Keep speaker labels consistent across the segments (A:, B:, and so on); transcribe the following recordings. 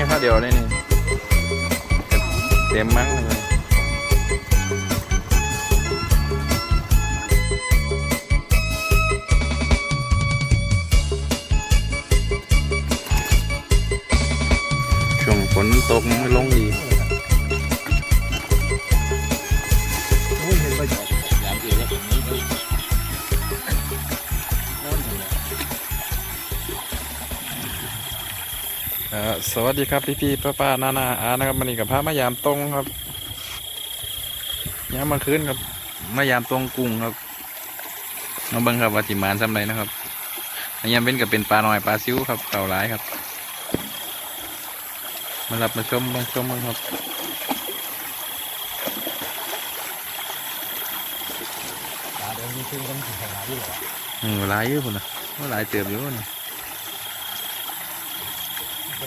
A: นี้ข้าวเดียวเลยนี่เต็มมั้งเลยช่วงฝนตกลง สวัสดีครับพี่พี่ป้าป้านานาอานะครับมันนี่กับพระมายามตรงครับยามมาคืนครับมายามตรงกุ้งครับมาเบิ่งครับว่าจิมานทำไรนะครับอันยามเป็นกับเป็นปลาหน่อยปลาซิวครับเก่าหลายครับ มารับมาชมมาชมกันครับ
B: ตาเดินขึ้นกันถึงขนาดนี้เหรอ
A: อืมหลายอยู่พุ่นนะว่าหลายเติบอยู่นะ
B: ก็แบบเช็ดๆก็แบบที่ตาเป็นหน่อยเลย
A: ป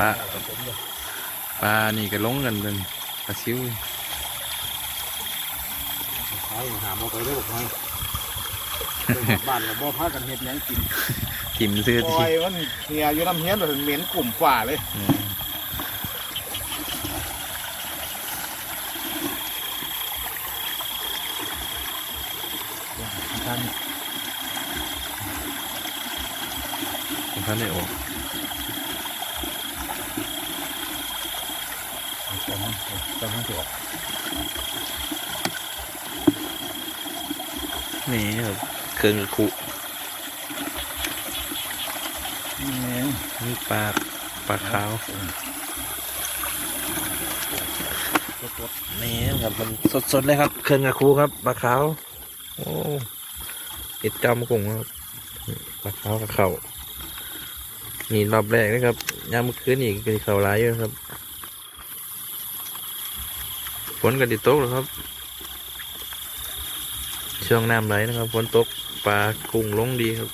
A: ลา
B: เป็นเลย
A: ปลานี่ก็ลงกันเป็นปลาซิว
B: ใช่หาโมไปเรื่อยไปบ้านกับบ่อพากันเห็ดยังกิน
A: กิมซื้อ
B: ป
A: ที่
B: ล่อยมันเฮียอยู่น้ำเฮียนถึงเหม็นกลุ่มฝ่าเลย
A: อืม
B: ท่าน
A: ท่านได้ออก
B: ตอนนั้นตอนนั้นจะออก
A: นี่ครับเครื่องคุ
B: นี่
A: นี่ปลาปลาขาวนี่ครับมันสดๆเลยครับ เครื่องกระคูครับปลาขาวโอ้ติดกำกุ้งครับปลาขาวกับเข่า นี่รอบแรกนะครับยามคืนอีกเป็นเขาร้ายอยู่ครับฝนกันติดตกแล้วครับ ช่วงน้ำไหลนะครับฝนตกปลากุ้งลงดีครับ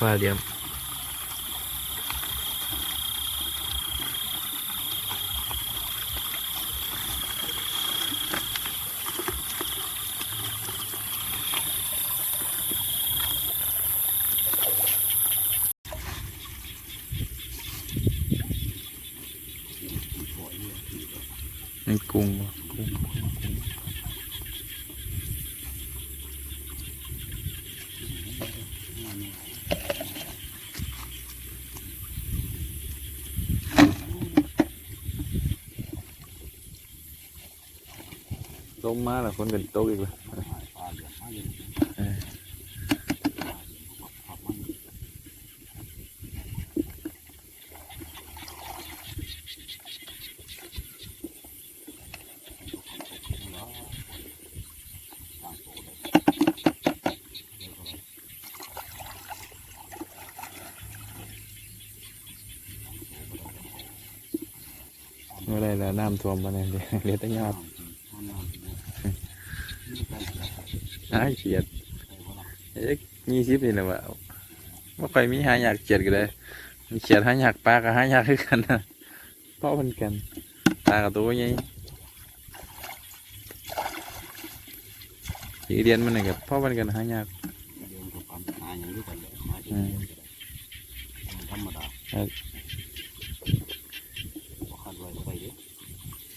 A: ปลาเดียม นี่กุ้งวะกุ้งลงมาแล้วคนกันโตกอีกแล้ว ไม่ได้แล้วน้ำท่วมมาเนี่ยเดี๋ยวเดี๋ยวแต่ยอดหาเขียดเอ๊ะยี่สิบนี่แหละวะว่าใครมีหาอยากเขียดก็ได้มีเขียดหาอยากปลากับหาอยากคือกันนะเพราะมันกันตากับตัวใหญ่สีเดียนมันนี่กับเพราะมันกันหาอยาก
B: เดินกับค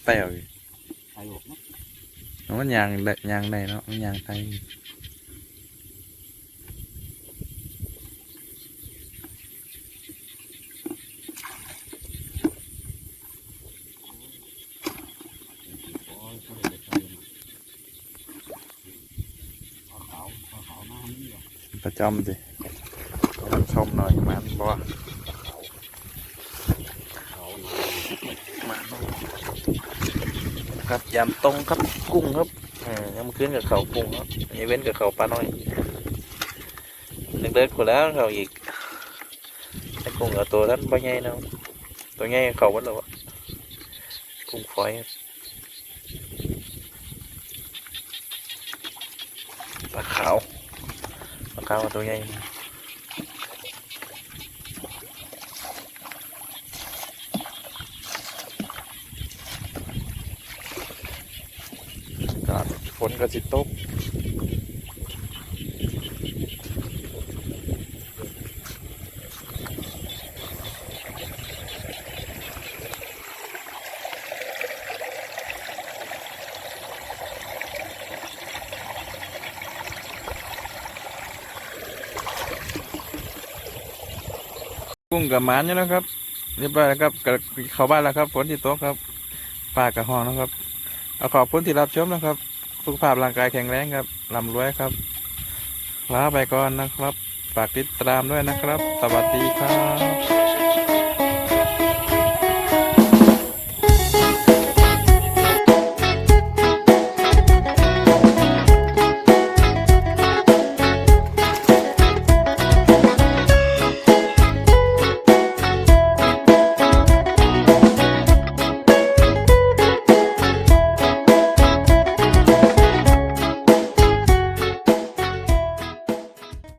A: แต้วอยู่
B: ใครออกนะ
A: เอามันยางได้ยางได้เนาะมันยางไต
B: โอ้ยเขาเด็กใส่ขาวขาวขาวน้ำนี่หรอ
A: ประจำสิมันชมหน่อยมันบ่
B: ขาวน้
A: มา ครับยำตรงครับกุ้งครับเออยำขึ้นกับเขากุ้งครับอันนี้เว้นกับเขาปลาน้อยเล็กๆกว่าแล้วเขาอีกไอ้กุ้งกับตัวนั้นปลาใหญ่นะตัวใหญ่เขาวัดแล้วอะกุ้งฝอยปลาขาวปลาขาวกับตัวใหญ่ากฝนกระสิตกกุ้งกับหมานอยู่นะครับ เรียบร้อยแล้วครับกับเขาบ้านแล้วครับฝนที่ตกครับปลากระหองนะครับ เอาขอบคุณที่รับชมนะครับ สุขภาพร่างกายแข็งแรงครับร่ำรวยครับลาไปก่อนนะครับ ฝากติดตามด้วยนะครับ สวัสดีครับ